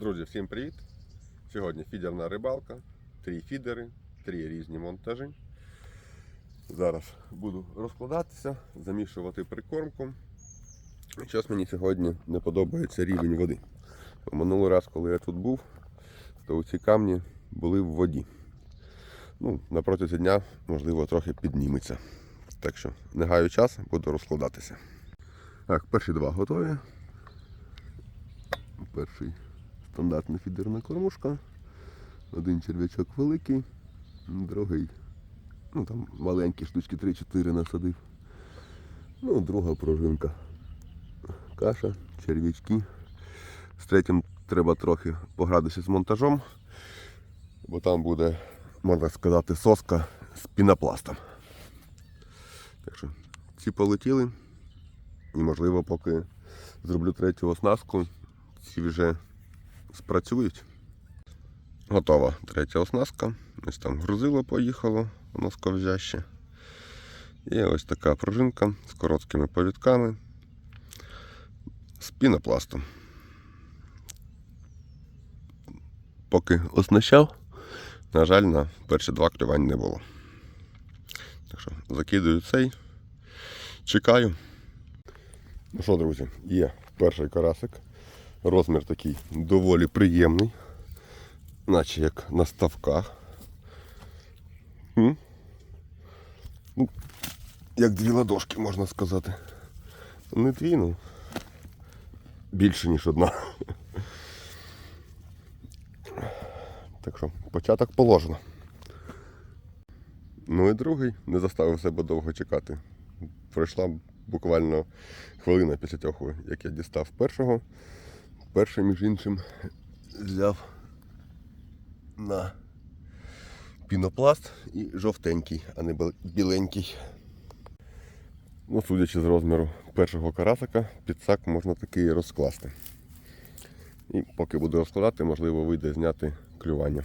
Друзі, всім привіт! Сьогодні фідерна рибалка, три фідери, три різні монтажі. Зараз буду розкладатися, замішувати прикормку. Щось мені сьогодні не подобається рівень води. Минулий раз, коли я тут був, то ці камні були в воді. Ну, на протязі дня, можливо, трохи підніметься. Так що не гаю час, буду розкладатися. Так, перші два готові. Перший стандартна фідерна кормушка. Один черв'ячок великий, другий, ну там маленькі штучки 3-4 насадив. Ну, друга пружинка. Каша, черв'ячки. З третім треба трохи погратися з монтажом, бо там буде, можна сказати, соска з пінопластом. Так що ці полетіли. І можливо, поки зроблю третю оснастку, ці вже спрацюють. Готова третя оснастка. Ось там грузило поїхало, воно сковзяще. І ось така пружинка з короткими повідками з пінопластом. Поки оснащав, на жаль, на перші два клювань не було. Так що закидую цей, чекаю. Ну що, друзі, є перший карасик. Розмір такий доволі приємний, наче як на ставках. Ну, як дві ладошки, можна сказати. Не дві, ну більше, ніж одна. Так що, початок положено. Ну і другий не заставив себе довго чекати. Пройшла буквально хвилина після того, як я дістав першого. Перший, між іншим, взяв на пінопласт і жовтенький, а не біленький. Ну, судячи з розміру першого карасика, підсак можна такий розкласти. І поки буду розкладати, можливо, вийде зняти клювання.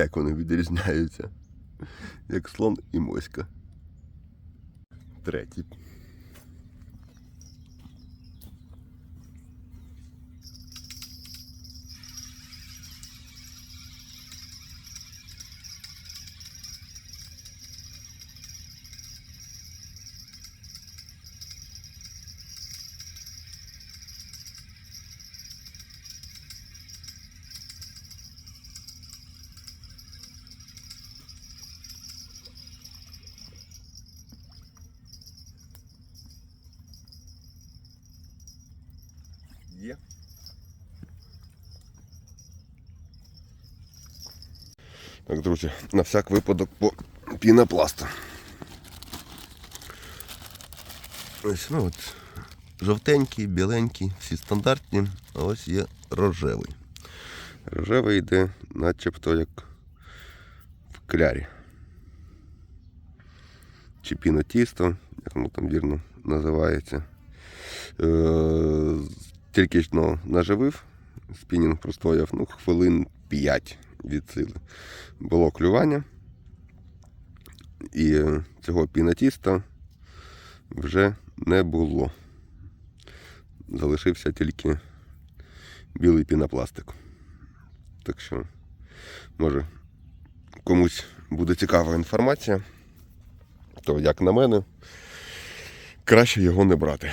Як вони відрізняються? Як слон і моська. Третій. Є. Так, друзі, на всяк випадок по пінопласту. Ось, ну от, жовтенький, біленький, всі стандартні, а ось є рожевий. Рожевий йде начебто як в клярі. Чи пінотісто, як воно там вірно називається. Тільки ну, наживив, спінінг простояв ну, хвилин 5 від сили. Було клювання. І цього пінатіста вже не було. Залишився тільки білий пінопластик. Так що, може, комусь буде цікава інформація, то як на мене, краще його не брати.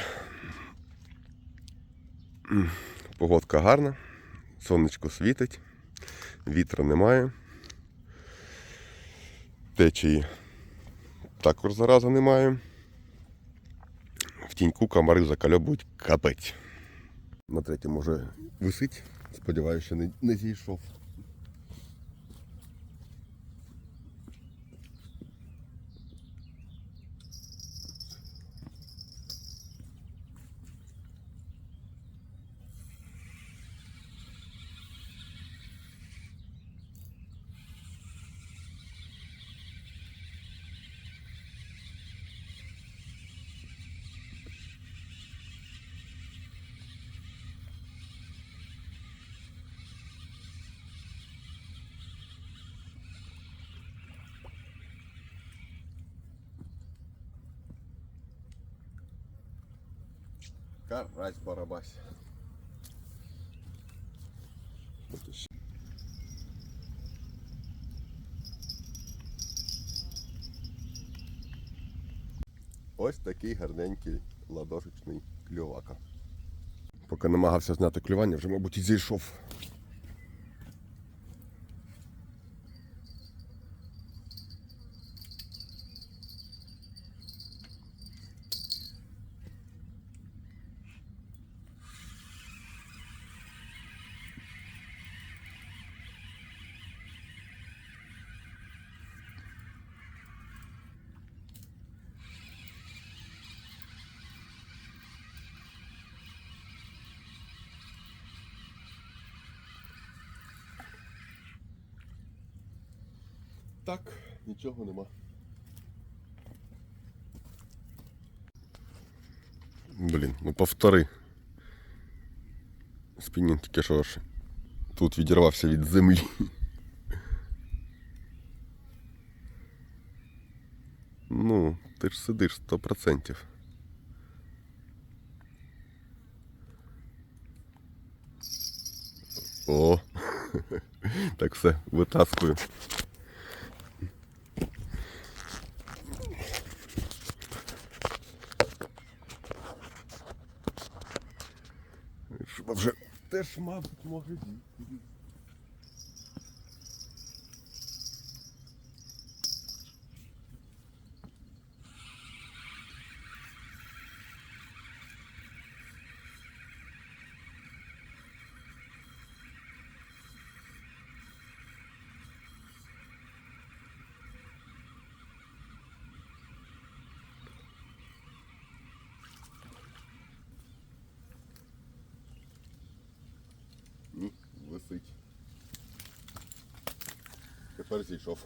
Погодка гарна, сонечко світить, вітра немає. Течії також зараза немає. В тіньку комари закальобують капець. На третьому вже висить. Сподіваюся, не, не зійшов. Карась барабась. Ось такий гарненький ладошечний кльовака. Поки намагався зняти клювання, вже, мабуть, і зійшов. Так, нічого нема. Блін, ну повтори. Спінінг таке що тут відірвався від землі. Ну, ти ж сидиш сто процентів. О, так все, витаскую. Щоб вже теж, мабуть, може Тепер зійшов.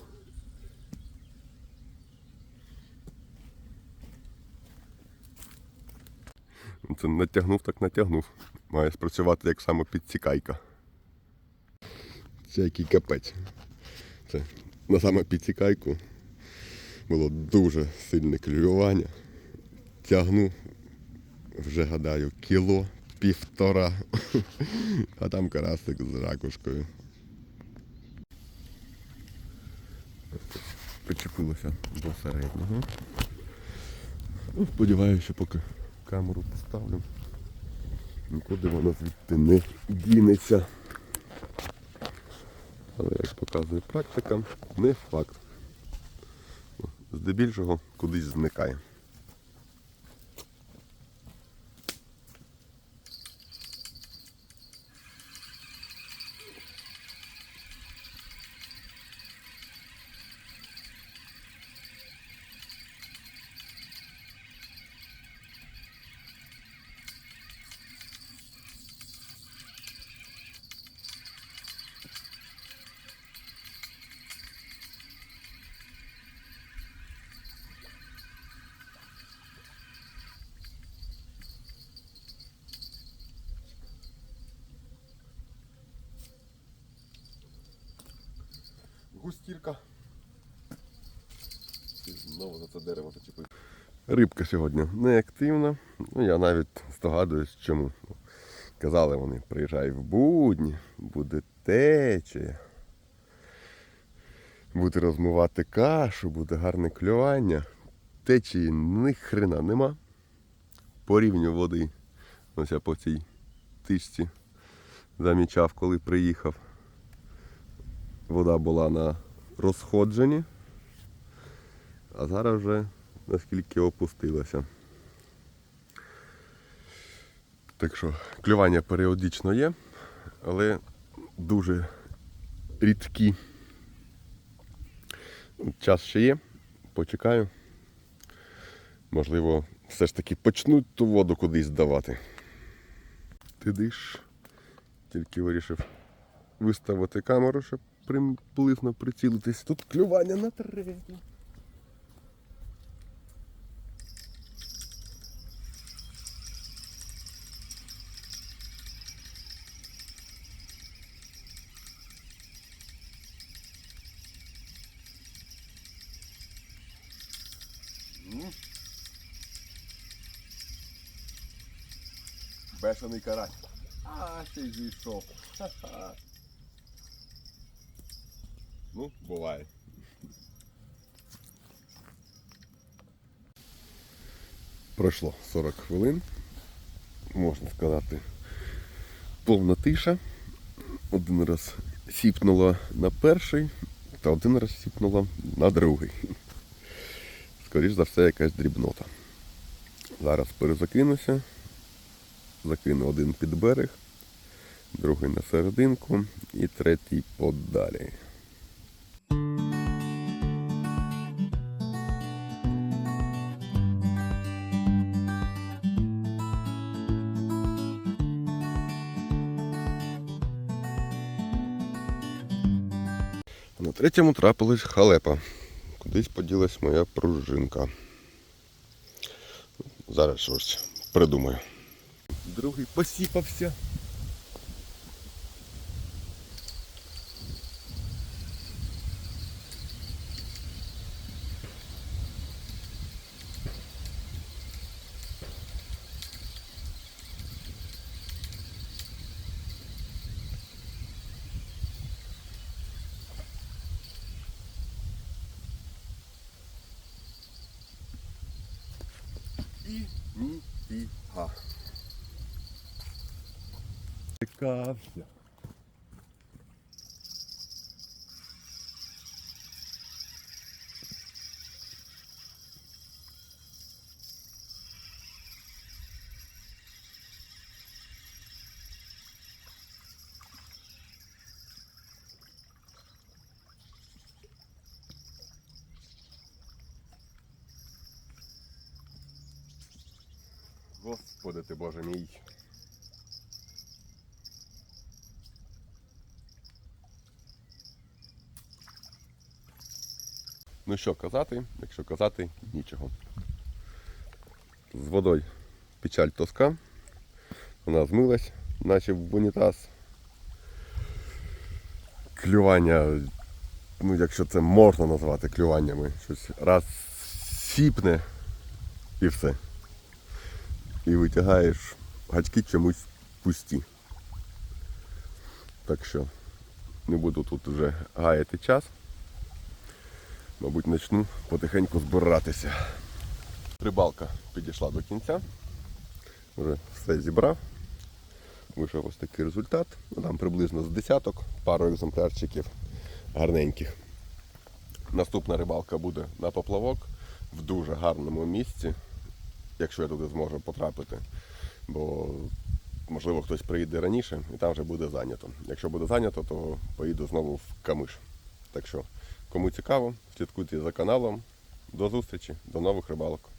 Це натягнув, так натягнув. Має спрацювати як саме підсікайка. Це який капець. Це на саме підсікайку було дуже сильне клювання. Тягну, вже гадаю, кіло, півтора. А там карасик з ракушкою. Причепилося до середнього. Ну, сподіваюся, поки камеру поставлю, нікуди вона звідти не дінеться. Але як показує практика, не факт. Здебільшого кудись зникає. Густірка. І Знову за це дерево зачепив. Рибка сьогодні неактивна. Ну, я навіть здогадуюсь, чому. Казали вони, приїжджай в будні, буде течія. Буде розмивати кашу, буде гарне клювання. Течії ні хрена нема. По рівню води. Ось я по цій тичці замічав, коли приїхав. Вода була на розходженні, а зараз вже наскільки опустилася. Так що клювання періодично є, але дуже рідкі. Час ще є, почекаю. Можливо, все ж таки почнуть ту воду кудись здавати. Ти диш, тільки вирішив виставити камеру, щоб приблизно прицілитись. Тут клювання на третє. Бешений карась. А, ще й. Ха-ха. Ну, буває. Пройшло 40 хвилин. Можна сказати, повна тиша. Один раз сіпнула на перший, та один раз сіпнула на другий. Скоріш за все, якась дрібнота. Зараз перезакинуся. Закину один під берег, другий на серединку і третій подалі. На третьому трапилась халепа. Кудись поділась моя пружинка. Зараз щось придумаю. Другий посіпався. І ніфіга. Цікався. Господи ти Боже мій. Ну що казати, якщо казати, нічого. З водою печаль тоска. Вона змилась, наче в унітаз. Клювання, ну якщо це можна назвати клюваннями, щось раз сіпне і все і витягаєш гачки чомусь пусті. Так що не буду тут вже гаяти час. Мабуть, почну потихеньку збиратися. Рибалка підійшла до кінця. Вже все зібрав. Вийшов ось такий результат. Ну, Там приблизно з десяток, пару екземплярчиків гарненьких. Наступна рибалка буде на поплавок в дуже гарному місці якщо я туди зможу потрапити. Бо можливо хтось приїде раніше і там вже буде зайнято. Якщо буде зайнято, то поїду знову в Камиш. Так що, кому цікаво, слідкуйте за каналом. До зустрічі, до нових рибалок.